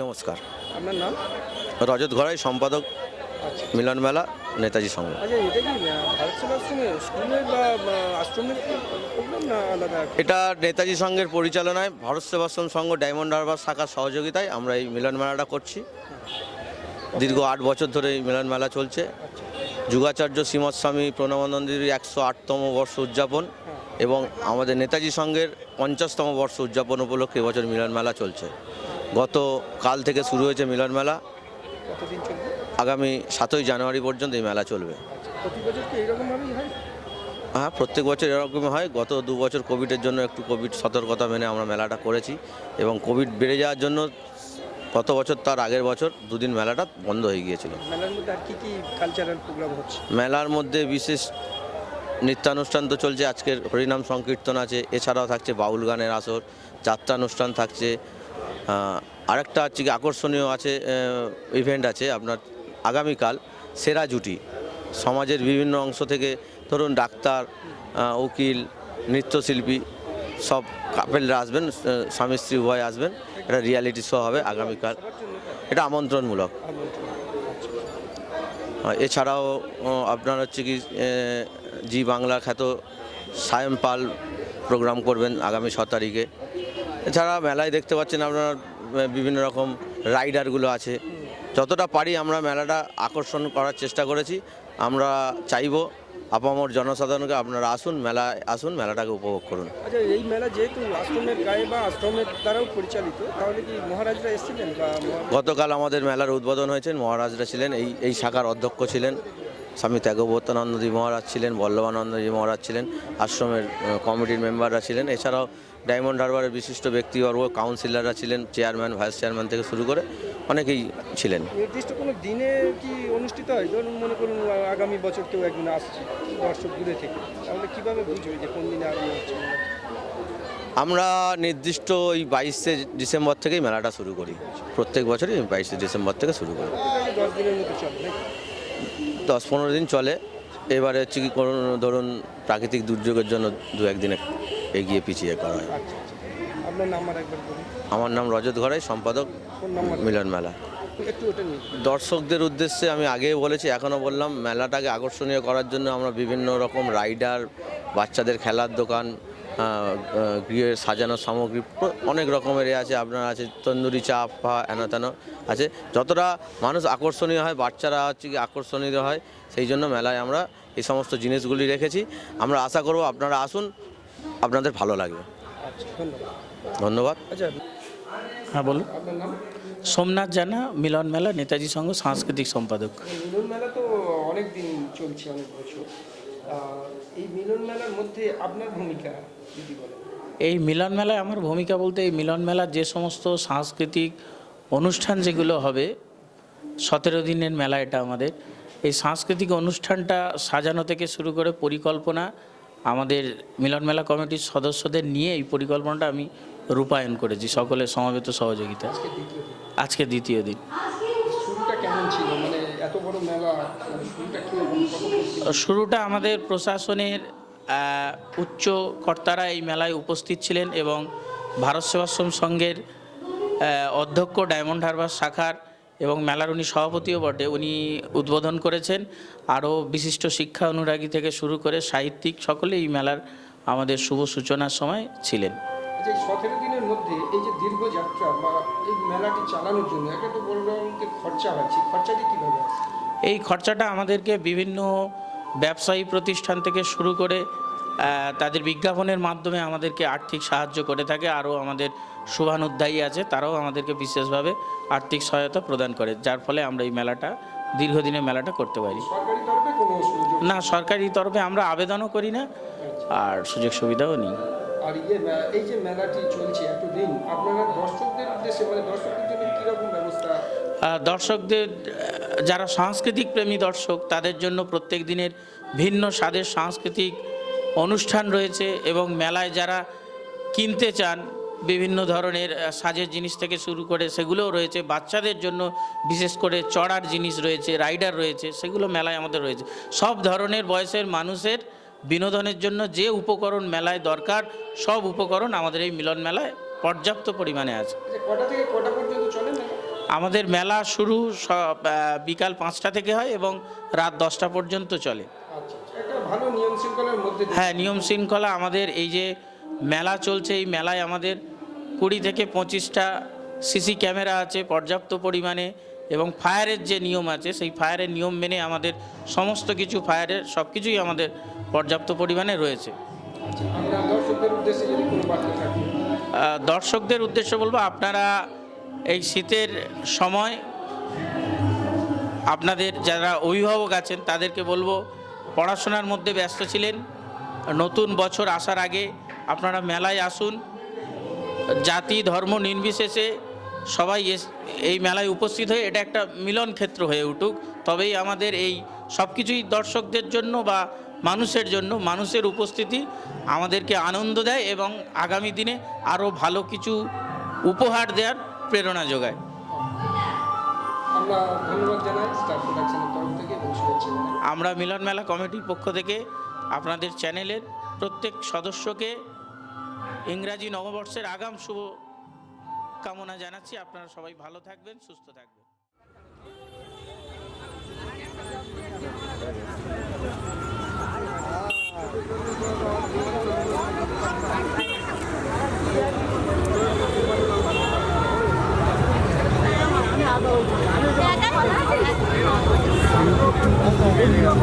নমস্কার। আপনার নাম? রজত ঘরাই সম্পাদক আচ্ছা। মিলন মেলা নেতাজি সংঘ। আচ্ছা এটা নেতাজি সংঘের পরিচালনায় ভারত সেবাশ্রম সংঘ ডায়মন্ড হারবার শাখার সহযোগিতায় আমরা এই মিলন মেলাটা করছি। দীর্ঘ আট বছর ধরে এই মিলন মেলা চলছে। যুগাচার্য শ্রীমৎ স্বামী প্রণবানন্দের একশো আটতম বর্ষ উদযাপন এবং আমাদের নেতাজি সংঘের পঞ্চাশতম বর্ষ উদযাপন উপলক্ষে এবছর মিলন মেলা চলছে। গত কাল থেকে শুরু হয়েছে মিলন মেলা। আগামী সাতই জানুয়ারি পর্যন্ত এই মেলা চলবে। হ্যাঁ? প্রত্যেক বছর এরকম হয়। গত দু বছর কোভিডের জন্য একটু কোভিড সতর্কতা মেনে আমরা মেলাটা করেছি এবং কোভিড বেড়ে যাওয়ার জন্য গত বছর তার আগের বছর দুদিন মেলাটা বন্ধ হয়ে গিয়েছিল। মেলার মধ্যে আর কি কি কালচারাল প্রোগ্রাম হচ্ছে? মেলার মধ্যে বিশেষ নৃত্যানুষ্ঠান তো চলছে আজকের হরিনাম সংকীর্তন আছে এছাড়াও থাকছে বাউল গানের আসর যাত্রানুষ্ঠান থাকছে আরেকটা হচ্ছে কি আকর্ষণীয় আছে ইভেন্ট আছে আপনার আগামীকাল সেরা জুটি। সমাজের বিভিন্ন অংশ থেকে ধরুন ডাক্তার উকিল নৃত্যশিল্পী সব কাপেলরা আসবেন স্বামী স্ত্রী উভয় আসবেন। এটা রিয়ালিটি শো হবে আগামীকাল? এটা আমন্ত্রণমূলক। এছাড়াও আপনার হচ্ছে কি জি বাংলা খ্যাত সায়ম পাল প্রোগ্রাম করবেন আগামী ছ তারিখে। এছাড়া মেলায় দেখতে পাচ্ছেন আপনার বিভিন্ন রকম রাইডারগুলো আছে। যতটা পারি আমরা মেলাটা আকর্ষণ করার চেষ্টা করেছি। আমরা চাইব আপামর জনসাধারণকে আপনারা আসুন মেলা আসুন মেলাটাকে উপভোগ করুন। আচ্ছা এই মেলা যেহেতু আশ্রমের গায়ে বা আশ্রমের দ্বারাও পরিচালিত তাহলে কি মহারাজরা এসেছিলেন গতকাল আমাদের মেলার উদ্বোধন হয়েছেন মহারাজরা ছিলেন এই এই শাখার অধ্যক্ষ ছিলেন স্বামী ত্যাগবর্তানন্দজি মহারাজ ছিলেন বল্লভানন্দজী মহারাজ ছিলেন আশ্রমের কমিটির মেম্বাররা ছিলেন এছাড়াও ডায়মন্ড হারবারের বিশিষ্ট ব্যক্তিবর্গ কাউন্সিলররা ছিলেন চেয়ারম্যান ভাইস চেয়ারম্যান থেকে শুরু করে অনেকেই ছিলেন। নির্দিষ্ট কোনো দিনে কি অনুষ্ঠিত হয়? ধরুন মনে করুন আগামী বছর কেউ একদিন আসছে দর্শক দূরে থেকে। তাহলে কীভাবে বুঝবে যে কোন দিনে আরম্ভ হচ্ছে? আমরা নির্দিষ্ট ওই বাইশে ডিসেম্বর থেকেই মেলাটা শুরু করি। প্রত্যেক বছরই বাইশে ডিসেম্বর থেকে শুরু করি। দশ দিনের মতো চলে দশ পনেরো দিন চলে। এবারে হচ্ছে কি কোনো ধরুন প্রাকৃতিক দুর্যোগের জন্য দু একদিনে এগিয়ে পিছিয়ে করা হয়। আচ্ছা আচ্ছা। আপনার নাম্বার একবার বলুন। আমার নাম রজত ঘরাই সম্পাদক মিলন মেলা। দর্শকদের উদ্দেশ্যে আমি আগেই বলেছি এখনও বললাম মেলাটাকে আকর্ষণীয় করার জন্য আমরা বিভিন্ন রকম রাইডার বাচ্চাদের খেলার দোকান গৃহের সাজানো সামগ্রী অনেক রকমের এ আছে। আপনার আছে তন্দুরি চা ফা এনা তেনা আছে। যতটা মানুষ আকর্ষণীয় হয় বাচ্চারা হচ্ছে কি আকর্ষণীয় হয় সেই জন্য মেলায় আমরা এই সমস্ত জিনিসগুলি রেখেছি। আমরা আশা করব আপনারা আসুন আপনাদের ভালো লাগবে। ধন্যবাদ। ধন্যবাদ আচ্ছা হ্যাঁ বলুন। সোমনাথ জানা মিলন মেলা নেতাজি সংঘ সাংস্কৃতিক সম্পাদক। মিলন মেলা তো অনেক দিন চলছে অনেক বছর। এই মিলন মেলার মধ্যে আপনার ভূমিকা যদি বলেন। এই মিলন মেলায় আমার ভূমিকা বলতে এই মিলন মেলার যে সমস্ত সাংস্কৃতিক অনুষ্ঠান যেগুলো হবে সতেরো দিনের মেলা এটা আমাদের। এই সাংস্কৃতিক অনুষ্ঠানটা সাজানো থেকে শুরু করে পরিকল্পনা আমাদের মিলন মেলা কমিটির সদস্যদের নিয়ে এই পরিকল্পনাটা আমি রূপায়ণ করেছি সকলের সমবেত সহযোগিতা। আজকে দ্বিতীয় দিন। শুরুটা মানে মানে শুরুটা আমাদের প্রশাসনের উচ্চ কর্তারা এই মেলায় উপস্থিত ছিলেন এবং ভারত সেবাশ্রম সংঘের অধ্যক্ষ ডায়মন্ড হারবার শাখার এবং মেলার উনি সভাপতিও বটে। উনি উদ্বোধন করেছেন। আরও বিশিষ্ট শিক্ষা অনুরাগী থেকে শুরু করে সাহিত্যিক সকলে এই মেলার আমাদের শুভ সূচনার সময় ছিলেন। আচ্ছা এই সতেরো দিনের মধ্যে এই যে দীর্ঘ যাত্রা বা এই মেলাটি চালানোর জন্য একটা তো বড় অঙ্কের খরচা আছে খরচাটি কীভাবে এই খরচাটা আমাদেরকে বিভিন্ন ব্যবসায়ী প্রতিষ্ঠান থেকে শুরু করে তাদের বিজ্ঞাপনের মাধ্যমে আমাদেরকে আর্থিক সাহায্য করে থাকে আরও আমাদের শুভানুধ্যায়ী আছে তারাও আমাদেরকে বিশেষভাবে আর্থিক সহায়তা প্রদান করে যার ফলে আমরা এই মেলাটা দীর্ঘদিনের মেলাটা করতে পারি। না সরকারি তরফে আমরা আবেদনও করি না আর সুযোগ সুবিধাও নেই। আর এই যে মেলাটি চলছে এতদিন আপনারা দর্শকদের উদ্দেশ্যে মানে দর্শকদের জন্য কীরকম ব্যবস্থা? দর্শকদের যারা সাংস্কৃতিক প্রেমী দর্শক তাদের জন্য প্রত্যেক দিনের ভিন্ন স্বাদের সাংস্কৃতিক অনুষ্ঠান রয়েছে এবং মেলায় যারা কিনতে চান বিভিন্ন ধরনের সাজের জিনিস থেকে শুরু করে সেগুলোও রয়েছে। বাচ্চাদের জন্য বিশেষ করে চড়ার জিনিস রয়েছে রাইডার রয়েছে সেগুলো মেলায় আমাদের রয়েছে। সব ধরনের বয়সের মানুষের বিনোদনের জন্য যে উপকরণ মেলায় দরকার সব উপকরণ আমাদের এই মিলন মেলায় পর্যাপ্ত পরিমাণে আছে। আচ্ছা, আমাদের মেলা শুরু সব বিকাল পাঁচটা থেকে হয় এবং রাত দশটা পর্যন্ত চলে। আচ্ছা। ভালো নিয়ম শৃঙ্খলার মধ্যে হ্যাঁ নিয়ম শৃঙ্খলা আমাদের এই যে মেলা চলছে এই মেলায় আমাদের কুড়ি থেকে পঁচিশটা সিসি ক্যামেরা আছে পর্যাপ্ত পরিমাণে এবং ফায়ারের যে নিয়ম আছে সেই ফায়ারের নিয়ম মেনে আমাদের সমস্ত কিছু ফায়ারের সব কিছুই আমাদের পর্যাপ্ত পরিমাণে রয়েছে। আচ্ছা, দর্শকদের উদ্দেশ্য বলব আপনারা এই শীতের সময় আপনাদের যারা অভিভাবক আছেন তাদেরকে বলব পড়াশোনার মধ্যে ব্যস্ত ছিলেন। নতুন বছর আসার আগে আপনারা মেলায় আসুন। জাতি, ধর্ম নির্বিশেষে সবাই এই মেলায় উপস্থিত হয়ে এটা একটা মিলন ক্ষেত্র হয়ে উঠুক। তবেই আমাদের এই সব কিছুই দর্শকদের জন্য বা মানুষের জন্য, মানুষের উপস্থিতি আমাদেরকে আনন্দ দেয় এবং আগামী দিনে আরও ভালো কিছু উপহার দেওয়ার প্রেরণা যোগায়। আমরা ধন্যবাদ জানাই। স্টার প্রোডাকশনের আমরা মিলন মেলা কমিটির পক্ষ থেকে আপনাদের চ্যানেলের প্রত্যেক সদস্যকে ইংরাজি নববর্ষের আগাম শুভ কামনা জানাচ্ছি। আপনারা সবাই ভালো থাকবেন, সুস্থ থাকবেন।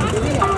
Hallelujah.